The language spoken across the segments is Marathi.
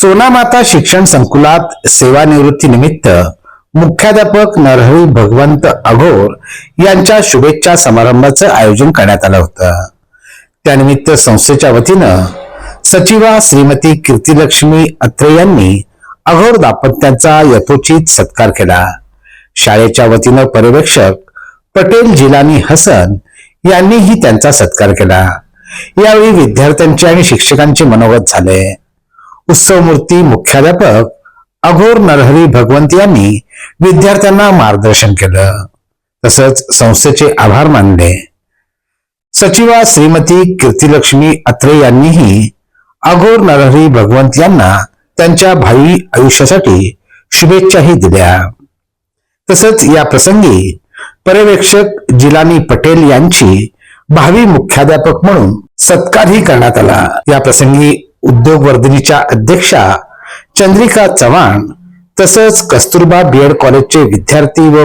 सोनामाता शिक्षण संकुलात सेवानिवृत्तीनिमित्त मुख्याध्यापक नरहरी भगवंत अघोर यांच्या शुभेच्छा समारंभाचं आयोजन करण्यात आलं होतं. त्यानिमित्त संस्थेच्या वतीनं सचिवा श्रीमती कीर्तीलक्ष्मी अत्रे यांनी अघोर दाम्पत्याचा यथोचित सत्कार केला. शाळेच्या वतीनं पर्यवेक्षक पटेल जिलानी हसन यांनीही त्यांचा सत्कार केला. यावेळी विद्यार्थ्यांचे आणि शिक्षकांचे मनोगत झाले. उत्सव मूर्ती मुख्याध्यापक अघोर नरहरी भगवंत यांनी विद्यार्थ्यांना मार्गदर्शन केलं. तसंच संस्थेचे आभार मानले. सचिवा श्रीमती कीर्तीलक्ष्मी अत्रे यांनीही अघोर नरहरी भगवंत यांना त्यांच्या भावी आयुष्यासाठी शुभेच्छाही दिल्या. तसंच या प्रसंगी पर्यवेक्षक जिलानी पटेल यांची भावी मुख्याध्यापक म्हणून सत्कारही करण्यात आला. या प्रसंगी उद्योग वर्धिनीच्या अध्यक्षा चंद्रिका चव्हाण तसंच कस्तुरबा बीएड कॉलेजचे विद्यार्थी व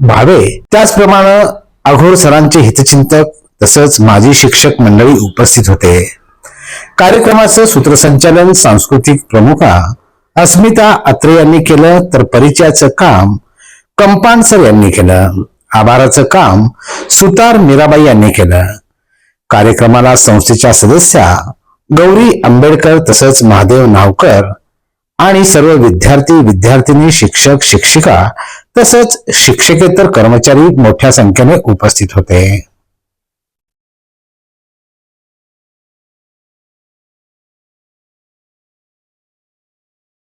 भावे. त्याचप्रमाणे आघोर सरांचे हितचिंतक तसंच माजी शिक्षक मंडळी उपस्थित होते. कार्यक्रमाचं सूत्रसंचालन सांस्कृतिक प्रमुखा अस्मिता अत्रे यांनी केलं तर परिचयाचं काम कंपान सर यांनी केलं आभाराचं काम सुतार मीराबाई यांनी केलं. कार्यक्रमाला संस्थेच्या सदस्या गौरी आंबेडकर तसंच महादेव नावकर आणि सर्व विद्यार्थी विद्यार्थिनी शिक्षक शिक्षिका तसंच शिक्षकेतर कर्मचारी मोठ्या संख्येने उपस्थित होते.